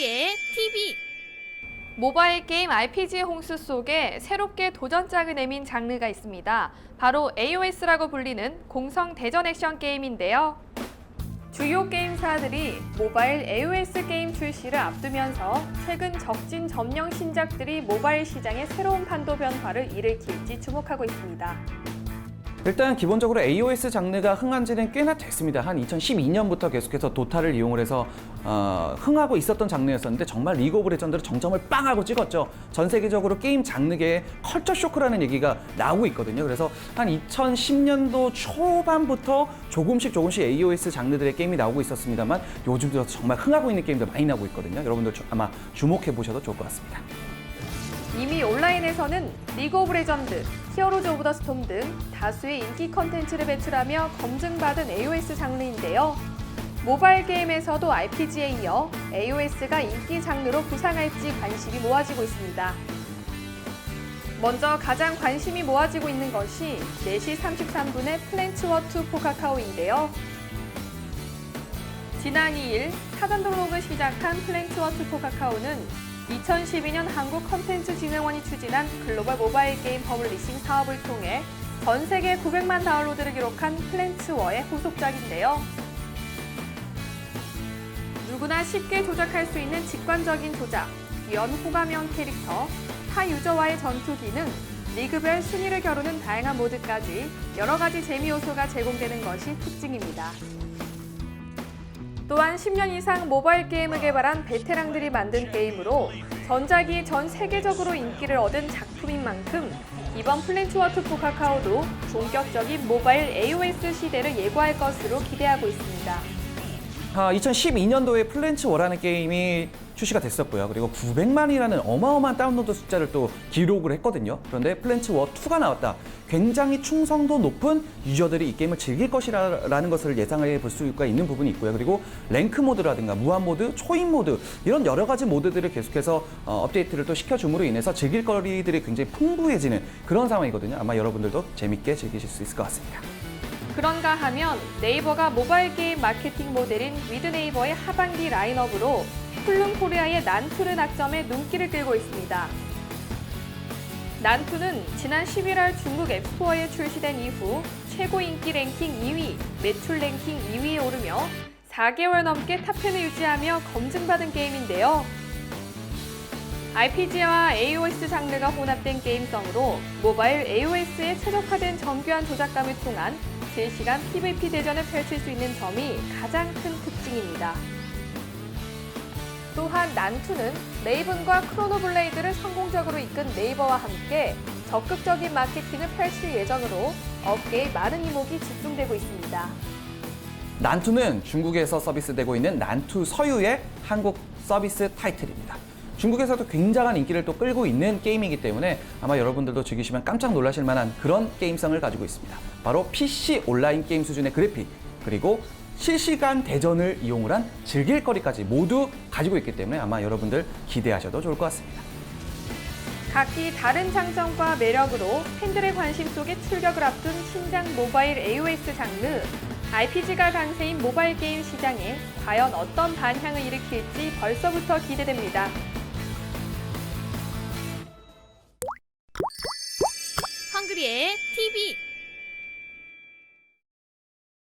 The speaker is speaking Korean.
우리의 TV 모바일 게임 RPG 홍수 속에 새롭게 도전장을 내민 장르가 있습니다. 바로 AOS라고 불리는 공성 대전 액션 게임인데요. 주요 게임사들이 모바일 AOS 게임 출시를 앞두면서 최근 적진 점령 신작들이 모바일 시장에 새로운 판도 변화를 일으킬지 주목하고 있습니다. 일단 기본적으로 AOS 장르가 흥한 지는 꽤나 됐습니다. 한 2012년부터 계속해서 도타를 이용을 해서 어, 흥하고 있었던 장르였었는데 정말 리그 오브 레전드를 정점을 빵 하고 찍었죠. 전 세계적으로 게임 장르계의 컬처 쇼크라는 얘기가 나오고 있거든요. 그래서 한 2010년도 초반부터 조금씩 조금씩 AOS 장르들의 게임이 나오고 있었습니다만 요즘 들어서 정말 흥하고 있는 게임들 많이 나오고 있거든요. 여러분들 주- 아마 주목해 보셔도 좋을 것 같습니다. 이미 온라인에서는 리그 오브 레전드, 히어로즈 오브 더 스톰 등 다수의 인기 컨텐츠를 배출하며 검증받은 AOS 장르인데요. 모바일 게임에서도 RPG에 이어 AOS가 인기 장르로 부상할지 관심이 모아지고 있습니다. 먼저 가장 관심이 모아지고 있는 것이 4시 33분의 플랜츠워2 포카카오인데요. 지난 2일 사전 등록을 시작한 플랜츠워2 포카카오는 2012년 한국컨텐츠진흥원이 추진한 글로벌 모바일 게임 퍼블리싱 사업을 통해 전 세계 900만 다운로드를 기록한 플랜츠워의 후속작인데요. 누구나 쉽게 조작할 수 있는 직관적인 조작, 귀여운 호감형 캐릭터, 타 유저와의 전투 기능, 리그별 순위를 겨루는 다양한 모드까지 여러 가지 재미 요소가 제공되는 것이 특징입니다. 또한 10년 이상 모바일 게임을 개발한 베테랑들이 만든 게임으로 전작이 전 세계적으로 인기를 얻은 작품인 만큼 이번 플랜츠워트 포 카카오도 본격적인 모바일 AOS 시대를 예고할 것으로 기대하고 있습니다. 아, 2012년도에 플랜츠 워라는 게임이 출시가 됐었고요. 그리고 900만이라는 어마어마한 다운로드 숫자를 또 기록을 했거든요. 그런데 플랜츠 워 2가 나왔다. 굉장히 충성도 높은 유저들이 이 게임을 즐길 것이라는 것을 예상해 볼 수가 있는 부분이 있고요. 그리고 랭크 모드라든가 무한 모드, 초인 모드 이런 여러 가지 모드들을 계속해서 어, 업데이트를 또 시켜줌으로 인해서 즐길 거리들이 굉장히 풍부해지는 그런 상황이거든요. 아마 여러분들도 재밌게 즐기실 수 있을 것 같습니다. 그런가 하면 네이버가 모바일 게임 마케팅 모델인 위드 네이버의 하반기 라인업으로 훌룬 코리아의 난투를 낙점해 눈길을 끌고 있습니다. 난투는 지난 11월 중국 앱스토어에 출시된 이후 최고 인기 랭킹 2위, 매출 랭킹 2위에 오르며 4개월 넘게 탑10을 유지하며 검증받은 게임인데요. RPG와 AOS 장르가 혼합된 게임성으로 모바일 AOS에 최적화된 정교한 조작감을 통한 실시간 PVP 대전을 펼칠 수 있는 점이 가장 큰 특징입니다. 또한 난투는 레이븐과 크로노블레이드를 성공적으로 이끈 네이버와 함께 적극적인 마케팅을 펼칠 예정으로 업계에 많은 이목이 집중되고 있습니다. 난투는 중국에서 서비스되고 있는 난투 서유의 한국 서비스 타이틀입니다. 중국에서도 굉장한 인기를 또 끌고 있는 게임이기 때문에 아마 여러분들도 즐기시면 깜짝 놀라실 만한 그런 게임성을 가지고 있습니다. 바로 PC 온라인 게임 수준의 그래픽 그리고 실시간 대전을 이용을 한 즐길거리까지 모두 가지고 있기 때문에 아마 여러분들 기대하셔도 좋을 것 같습니다. 각기 다른 장점과 매력으로 팬들의 관심 속에 출격을 앞둔 신작 모바일 AOS 장르 RPG가 강세인 모바일 게임 시장에 과연 어떤 반향을 일으킬지 벌써부터 기대됩니다. 헝그리의 TV